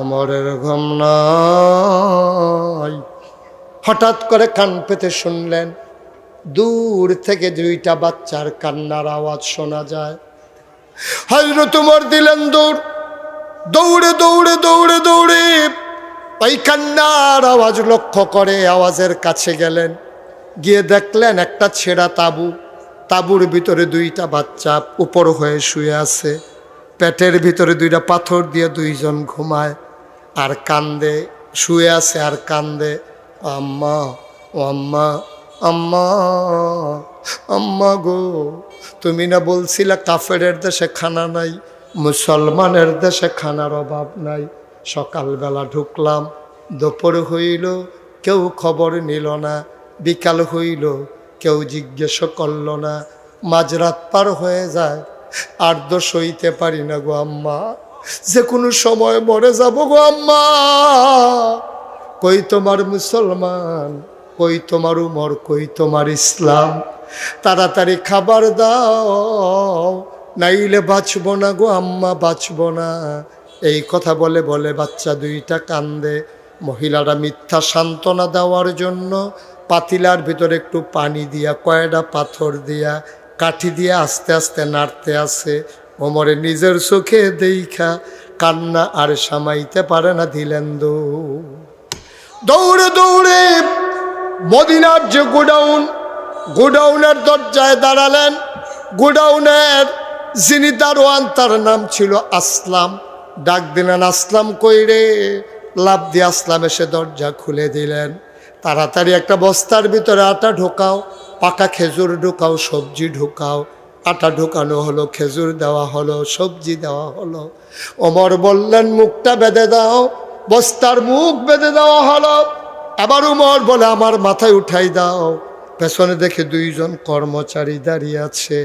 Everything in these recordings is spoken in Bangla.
অমরের ঘুম নাই। হঠাৎ করে কান পেতে শুনলেন, দূর থেকে দুইটা বাচ্চার কান্নার আওয়াজ শোনা যায়। হজরত উমর দিলেন দৌড়। দৌড়ে দৌড়ে দৌড়ে দৌড়ে ওই কান্নার আওয়াজ লক্ষ্য করে আওয়াজের কাছে গেলেন। গিয়ে দেখলেন একটা ছেঁড়া তাবু। তাবুর ভিতরে দুইটা বাচ্চা উপর হয়ে শুয়ে আছে। পেটের ভিতরে দুইটা পাথর দিয়ে দুইজন ঘুমায়। আর কান্দে, শুয়ে আছে আর কান্দে, আম্মা, ও আম্মা আম্মা আম্মা গো, তুমি না বলছিলে কাফেরের দেশে খানা নাই, মুসলমানের দেশে খানার অভাব নাই। সকালবেলা ঢুকলাম, দুপুর হইল, কেউ খবর নিল না, বিকাল হইল, কেউ জিজ্ঞেস করল না মাঝরাত পার হয়ে যায়, আর তো সইতে পারি না গো আম্মা। যে কোনো সময় মরে যাব গো আম্মা। কই তোমার মুসলমান, কই তোমার উমর, কই তোমার ইসলাম? তাড়াতাড়ি খাবার দাও, নাইলে বাঁচব না গো আম্মা, বাঁচবো না। এই কথা বলে বলে বাচ্চা দুইটা কান্দে। মহিলারা মিথ্যা সান্ত্বনা দেওয়ার জন্য পাতিলার ভিতরে একটু পানি দিয়া কয়টা পাথর দিয়া, কাঠি দিয়ে আস্তে আস্তে নাড়তে আসে। ওমরে নিজের চোখে দেখা, কান্না আর সামাইতে পারে না দিলেন দৌড়ে দৌড়ে মদিনার যে গোডাউন, গোডাউনের দরজায় দাঁড়ালেন। গোডাউনের যিনি দারোয়ান, তার নাম ছিল আসলাম। ডাক দিলেন, আসলাম কইরে লাভ দিয়ে আসলাম এসে দরজা খুলে দিলেন। তাড়াতাড়ি একটা বস্তার ভিতরে আটা ঢোকাও, পাকা খেজুর ঢোকাও, সবজি ঢোকাও আটা ঢোকানো হলো, খেজুর দেওয়া হলো, সবজি দেওয়া হলো। ওমর বললেন, মুখটা বেঁধে দাও। বস্তার মুখ বেঁধে দেওয়া হলো। আবার উমর বলে, আমার মাথায় উঠাই দাও। পেছনে দেখে দুইজন কর্মচারী দাঁড়িয়ে আছে।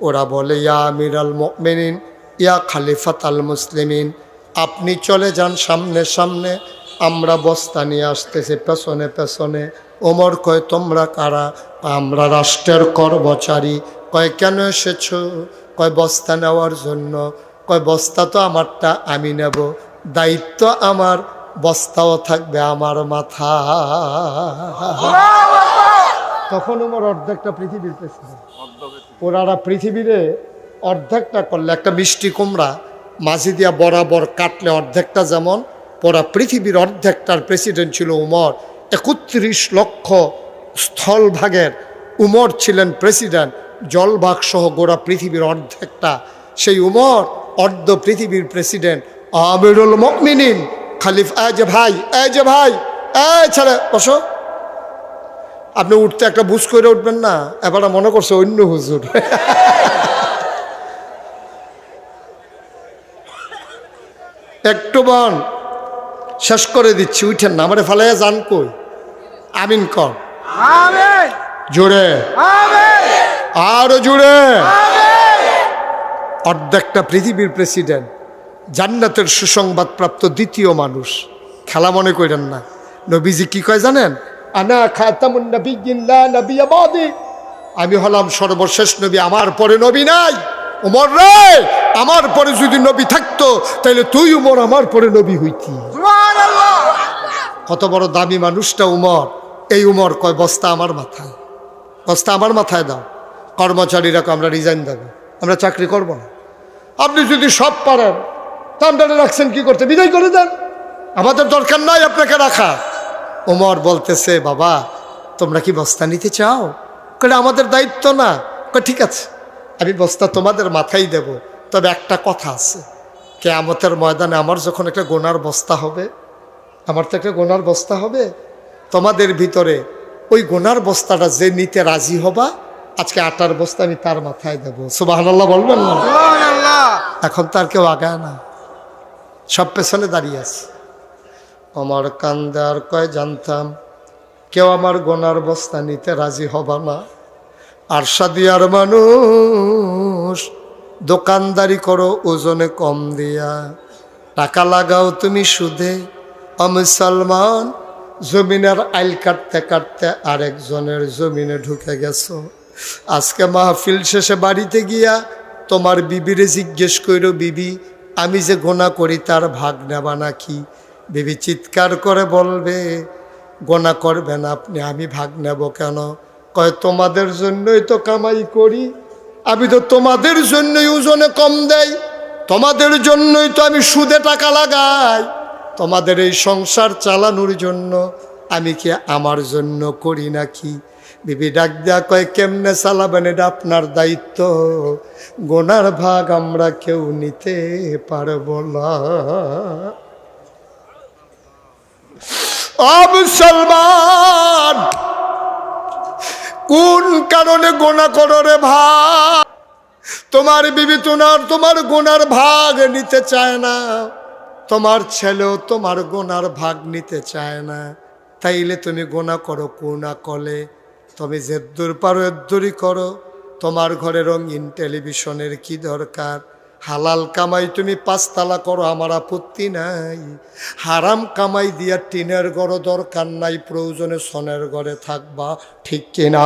ওরা বলে, ইয়া আমির আল মিনিন ইয়া খালিফাত আল মুসলিমিন, আপনি চলে যান সামনে সামনে, আমরা বস্তা নিয়ে আসতেছি পেছনে পেছনে। ওমর কয়, তোমরা কারা? আমরা রাষ্ট্রের কর্মচারী কয়, কেন এসেছ? কয়, বস্তা নেওয়ার জন্য। কয়, বস্তা তো আমারটা, আমি নেব। দায়িত্ব আমার, বস্তাও থাকবে আমার মাথা। তখন ওমর অর্ধেকটা পৃথিবীর ওনারা পৃথিবীরে অর্ধেকটা করলে, একটা মিষ্টি কুমড়া মাঝি দিয়া বরাবর কাটলে অর্ধেকটা যেমন পরা পৃথিবীর অর্ধেকটার প্রেসিডেন্ট ছিল উমর। একত্রিশ লক্ষ স্থলভাগের উমর ছিলেন প্রেসিডেন্ট। জলভাগ সহ গোড়া পৃথিবীর অর্ধেকটা। সেই উমর অর্ধ পৃথিবীর প্রেসিডেন্ট। আমিরুল মকমিনিন খালিফ এই যে ভাই এ যে ভাই এই ছেলে বসো। আপনি উঠতে একটা বুঝ করে উঠবেন না এবার মনে করছে অন্য হুজুর। একটু বন শেষ করে দিচ্ছি উঠেন না আমার ফালাইয়া যান কই? আমিন কর। জোরে। আমিন। আরও জুড়ে অর্ধেকটা পৃথিবীর প্রেসিডেন্ট জান্নাতের সুসংবাদ প্রাপ্ত দ্বিতীয় মানুষ। খেলা মনে করেন না। নবীজি কি কয় জানেন? আনা খাতামুন বাদি। আমি হলাম সর্বশেষ নবী আমার পরে নবী নাই। উমর রে আমার পরে যদি নবী থাকতো তাহলে তুই উমর আমার পরে নবী হইতি। কত বড় দামি মানুষটা উমর। এই উমর কয় বস্তা আমার মাথায়। বস্তা আমার মাথায় দাও। কর্মচারীরা কয় আমরা রিজাইন দেবো। আমরা চাকরি করব না। আপনি যদি সব পারেন, তা আপনারা রাখছেন কি করতে? বিদায় করে দেন। আমাদের দরকার নাই আপনাকে রাখা। ওমর বলতেছে, বাবা, তোমরা কি বস্তা নিতে চাও? কলে আমাদের দায়িত্ব না। ঠিক আছে, আমি বস্তা তোমাদের মাথায় দেব। তবে একটা কথা আছে। কেয়ামতের ময়দানে আমার যখন একটা গোনার বস্তা হবে, আমার তো একটা গোনার বস্তা হবে। তোমাদের ভিতরে ওই গোনার বস্তাটা যে নিতে রাজি হবা আজকে আটার বস্তা আমি তার মাথায় দেবো। সুবাহ বলবেন না? এখন তার কেউ আগায় না। সব পেছনে দাঁড়িয়ে আছে। আমার কান্দে আর কয় জানতাম কেউ আমার গোনার বস্তা নিতে রাজি হবা না। আর সাদিয়ার মানুষ দোকানদারি করো ওজনে কম দিয়া। টাকা লাগাও তুমি সুদে। অমুসলমান জমিনের আইল কাটতে কাটতে আরেকজনের জমিনে ঢুকে গেছো। আজকে মাহফিল শেষে বাড়িতে গিয়া তোমার বিবিরে জিজ্ঞেস করো বিবি, আমি যে গোনা করি তার ভাগ নেবা নাকি? বিবি চিৎকার করে বলবে, গোনা করবেন আপনি, আমি ভাগ নেব কেন? কয়, তোমাদের জন্যই তো কামাই করি, আমি তো তোমাদের জন্যই ওজনে কম দেই, তোমাদের জন্যই তো আমি সুদে টাকা লাগাই, তোমাদের এই সংসার চালানোর জন্য আমি কি আমার জন্য করি নাকি? বিবি ডাক দেয়া কয়, কেমনে চালাবেন? এটা আপনার দায়িত্ব। গোনার ভাগ আমরা কেউ নিতে পারব না। মুসলমান, কোন কারণে গোনা করো রে ভাই? তোমার বিবি তোমার তোমার গোনার ভাগ নিতে চায় না। তোমার ছেলেও তোমার গোনার ভাগ নিতে চায় না। তাইলে তুমি গোনা করো, কোনা কলে। তুমি যেদ্দুর পারো এদ্দুরি করো। তোমার ঘরে রঙিন টেলিভিশনের কি দরকার? হালাল কামাই তুমি পাঁচতলা করো, আমার আপত্তি নাই। হারাম কামাই দিয়া টিনের ঘরও দরকার নাই, প্রয়োজনে সনের ঘরে থাকবা, ঠিক কিনা?